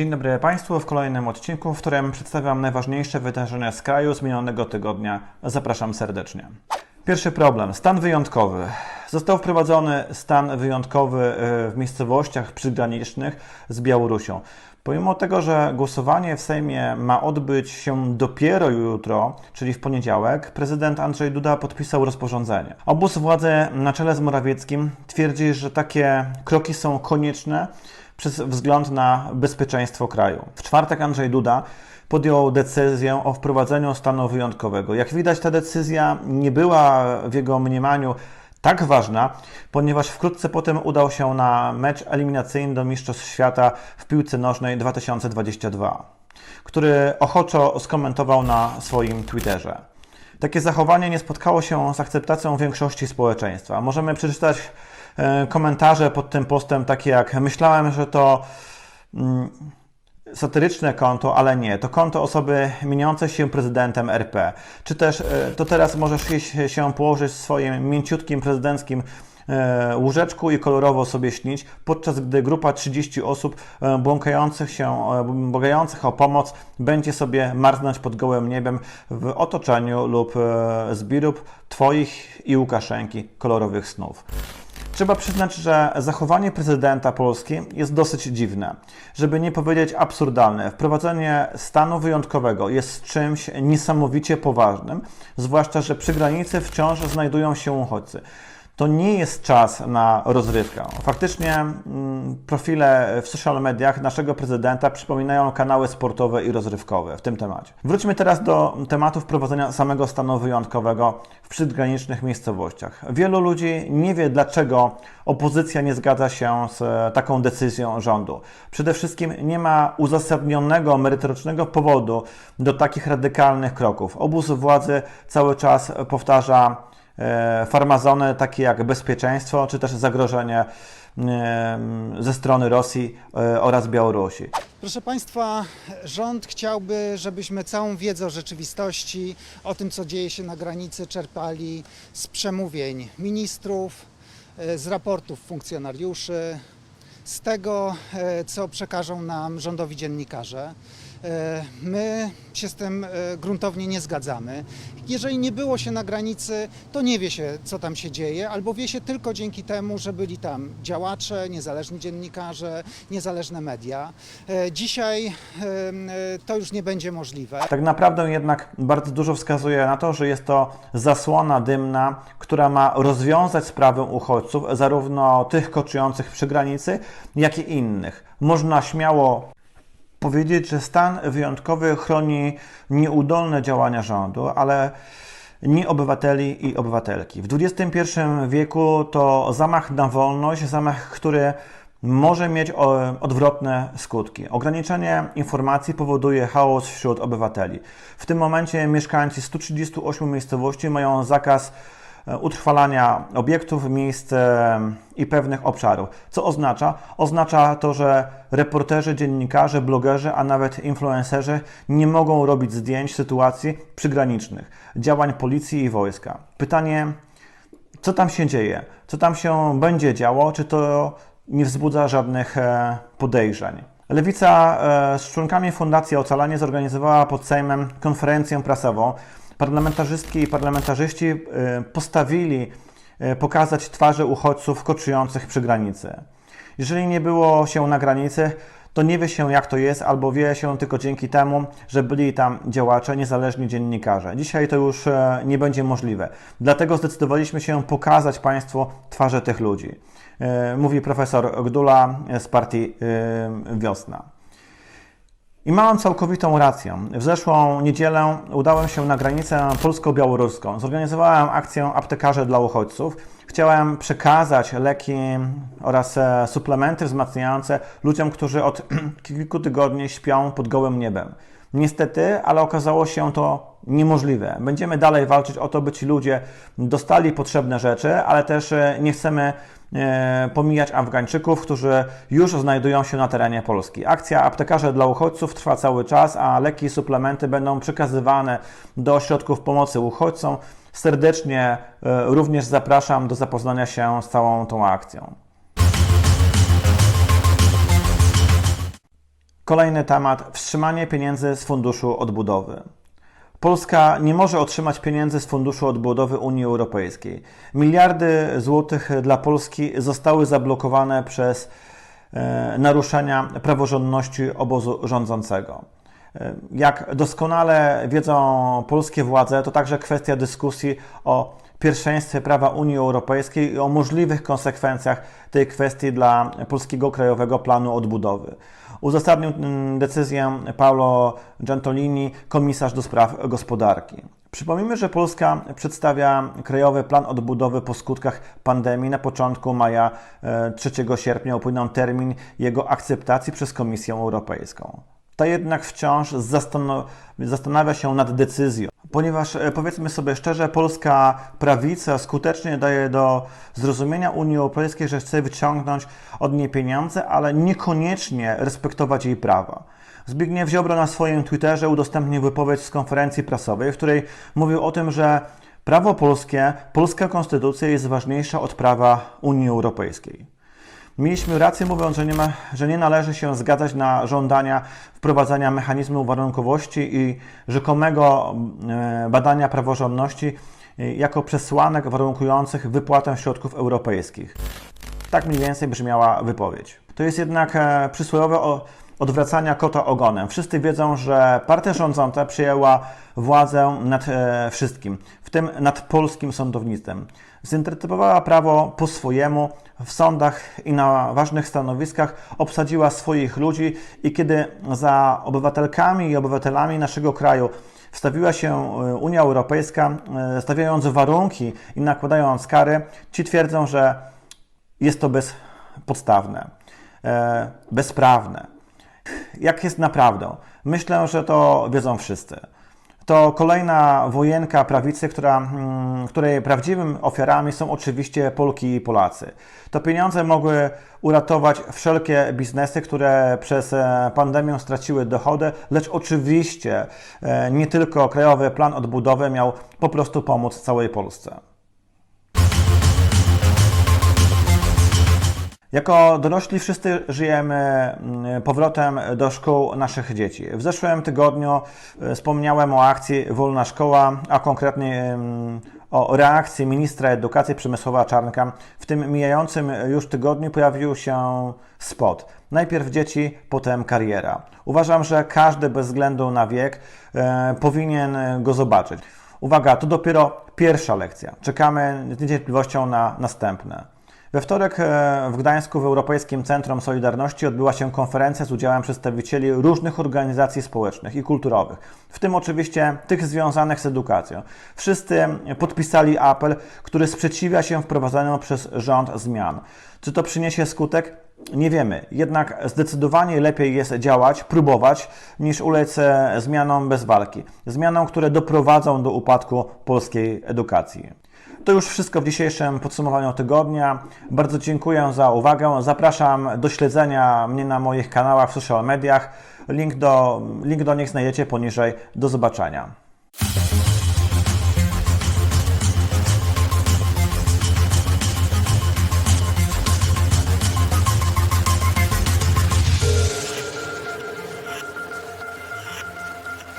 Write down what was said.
Dzień dobry Państwu w kolejnym odcinku, w którym przedstawiam najważniejsze wydarzenia z kraju z minionego tygodnia. Zapraszam serdecznie. Pierwszy problem. Stan wyjątkowy. Został wprowadzony stan wyjątkowy e, w miejscowościach przygranicznych z Białorusią. Pomimo tego, że głosowanie w Sejmie ma odbyć się dopiero jutro, czyli w poniedziałek, prezydent Andrzej Duda podpisał rozporządzenie. Obóz władzy na czele z Morawieckim twierdzi, że takie kroki są konieczne przez wzgląd na bezpieczeństwo kraju. W czwartek Andrzej Duda podjął decyzję o wprowadzeniu stanu wyjątkowego. Jak widać, ta decyzja nie była w jego mniemaniu tak ważna, ponieważ wkrótce potem udał się na mecz eliminacyjny do Mistrzostw Świata w piłce nożnej 2022, który ochoczo skomentował na swoim Twitterze. Takie zachowanie nie spotkało się z akceptacją większości społeczeństwa. Możemy przeczytać komentarze pod tym postem takie jak myślałem, że to mm, satyryczne konto, ale nie. To konto osoby mieniącej się prezydentem RP. Czy też e, to teraz możesz iść się położyć w swoim mięciutkim prezydenckim e, łóżeczku i kolorowo sobie śnić, podczas gdy grupa 30 osób e, błąkających się, e, błagających o pomoc będzie sobie marznąć pod gołym niebem w otoczeniu lub e, z Twoich i Łukaszenki kolorowych snów. Trzeba przyznać, że zachowanie prezydenta Polski jest dosyć dziwne, żeby nie powiedzieć absurdalne. Wprowadzenie stanu wyjątkowego jest czymś niesamowicie poważnym, zwłaszcza, że przy granicy wciąż znajdują się uchodźcy. To nie jest czas na rozrywkę. Faktycznie mm, profile w social mediach naszego prezydenta przypominają kanały sportowe i rozrywkowe w tym temacie. Wróćmy teraz do tematu wprowadzenia samego stanu wyjątkowego w przygranicznych miejscowościach. Wielu ludzi nie wie, dlaczego opozycja nie zgadza się z e, taką decyzją rządu. Przede wszystkim nie ma uzasadnionego, merytorycznego powodu do takich radykalnych kroków. Obóz władzy cały czas powtarza farmazony takie jak bezpieczeństwo, czy też zagrożenie e, ze strony Rosji e, oraz Białorusi. Proszę Państwa, rząd chciałby, żebyśmy całą wiedzę o rzeczywistości, o tym, co dzieje się na granicy, czerpali z przemówień ministrów, e, z raportów funkcjonariuszy, z tego, e, co przekażą nam rządowi dziennikarze. E, My się z tym e, gruntownie nie zgadzamy. Jeżeli nie było się na granicy, to nie wie się, co tam się dzieje, albo wie się tylko dzięki temu, że byli tam działacze, niezależni dziennikarze, niezależne media. E, Dzisiaj to już nie będzie możliwe. Tak naprawdę jednak bardzo dużo wskazuje na to, że jest to zasłona dymna, która ma rozwiązać sprawę uchodźców, zarówno tych koczujących przy granicy, jak i innych. Można śmiało powiedzieć, że stan wyjątkowy chroni nieudolne działania rządu, ale nie obywateli i obywatelki. W XXI wieku to zamach na wolność, zamach, który może mieć o, odwrotne skutki. Ograniczenie informacji powoduje chaos wśród obywateli. W tym momencie mieszkańcy 138 miejscowości mają zakaz e, utrwalania obiektów, miejsc e, i pewnych obszarów. Co oznacza? Oznacza to, że reporterzy, dziennikarze, blogerzy, a nawet influencerzy nie mogą robić zdjęć sytuacji przygranicznych, działań policji i wojska. Pytanie, co tam się dzieje? Co tam się będzie działo? Czy to nie wzbudza żadnych e, podejrzeń? Lewica e, z członkami Fundacji Ocalanie zorganizowała pod Sejmem konferencję prasową. Parlamentarzystki i parlamentarzyści e, postawili e, pokazać twarze uchodźców koczujących przy granicy. Jeżeli nie było się na granicy, to nie wie się jak to jest, albo wie się tylko dzięki temu, że byli tam działacze, niezależni dziennikarze. Dzisiaj to już e, nie będzie możliwe. Dlatego zdecydowaliśmy się pokazać Państwu twarze tych ludzi. Mówi profesor Gdula z partii Wiosna. I mam całkowitą rację. W zeszłą niedzielę udałem się na granicę polsko-białoruską. Zorganizowałem akcję Aptekarze dla uchodźców. Chciałem przekazać leki oraz e, suplementy wzmacniające ludziom, którzy od kilku tygodni śpią pod gołym niebem. Niestety, ale okazało się to niemożliwe. Będziemy dalej walczyć o to, by ci ludzie dostali potrzebne rzeczy, ale też e, nie chcemy e, pomijać Afgańczyków, którzy już znajdują się na terenie Polski. Akcja Aptekarze dla Uchodźców trwa cały czas, a leki i suplementy będą przekazywane do ośrodków pomocy uchodźcom. Serdecznie e, również zapraszam do zapoznania się z całą tą akcją. Kolejny temat wstrzymanie pieniędzy z Funduszu Odbudowy. Polska nie może otrzymać pieniędzy z Funduszu Odbudowy Unii Europejskiej. Miliardy złotych dla Polski zostały zablokowane przez e, naruszenia praworządności obozu rządzącego. E, Jak doskonale wiedzą polskie władze, to także kwestia dyskusji o pierwszeństwie prawa Unii Europejskiej i o możliwych konsekwencjach tej kwestii dla polskiego Krajowego Planu Odbudowy. Uzasadnił mm, decyzję Paolo Gentilini, komisarz do spraw gospodarki. Przypomnijmy, że Polska przedstawia Krajowy Plan Odbudowy po skutkach pandemii. Na początku maja e, 3 sierpnia upłynął termin jego akceptacji przez Komisję Europejską. Ta jednak wciąż zastanawia się nad decyzją, ponieważ e, powiedzmy sobie szczerze, polska prawica skutecznie daje do zrozumienia Unii Europejskiej, że chce wyciągnąć od niej pieniądze, ale niekoniecznie respektować jej prawa. Zbigniew Ziobro na swoim Twitterze udostępnił wypowiedź z konferencji prasowej, w której mówił o tym, że prawo polskie, polska konstytucja jest ważniejsza od prawa Unii Europejskiej. Mieliśmy rację mówiąc, że nie, ma, że nie należy się zgadzać na żądania wprowadzania mechanizmu warunkowości i rzekomego e, badania praworządności e, jako przesłanek warunkujących wypłatę środków europejskich. Tak mniej więcej brzmiała wypowiedź. To jest jednak e, przysłowiowe odwracania kota ogonem. Wszyscy wiedzą, że partia rządząca przejęła władzę nad wszystkim, w tym nad polskim sądownictwem. Zinterpretowała prawo po swojemu, w sądach i na ważnych stanowiskach obsadziła swoich ludzi i kiedy za obywatelkami i obywatelami naszego kraju wstawiła się e, Unia Europejska, e, stawiając warunki i nakładając kary, ci twierdzą, że jest to bezpodstawne, e, bezprawne. Jak jest naprawdę? Myślę, że to wiedzą wszyscy. To kolejna wojenka prawicy, która, mm, której prawdziwymi ofiarami są oczywiście Polki i Polacy. To pieniądze mogły uratować wszelkie biznesy, które przez e, pandemię straciły dochody, lecz oczywiście e, nie tylko Krajowy Plan Odbudowy miał po prostu pomóc całej Polsce. Jako dorośli wszyscy żyjemy mm, powrotem do szkół naszych dzieci. W zeszłym tygodniu e, wspomniałem o akcji Wolna Szkoła, a konkretnie o reakcji ministra edukacji Przemysława Czarnka. W tym mijającym już tygodniu pojawił się spot. Najpierw dzieci, potem kariera. Uważam, że każdy bez względu na wiek e, powinien go zobaczyć. Uwaga, to dopiero pierwsza lekcja. Czekamy z niecierpliwością na następne. We wtorek e, w Gdańsku w Europejskim Centrum Solidarności odbyła się konferencja z udziałem przedstawicieli różnych organizacji społecznych i kulturowych, w tym oczywiście tych związanych z edukacją. Wszyscy podpisali apel, który sprzeciwia się wprowadzaniu przez rząd zmian. Czy to przyniesie skutek? Nie wiemy, jednak zdecydowanie lepiej jest działać, próbować, niż ulec e, zmianom bez walki. Zmianom, które doprowadzą do upadku polskiej edukacji. To już wszystko w dzisiejszym podsumowaniu tygodnia. Bardzo dziękuję za uwagę. Zapraszam do śledzenia mnie na moich kanałach w social mediach. Link do, link do nich znajdziecie poniżej. Do zobaczenia.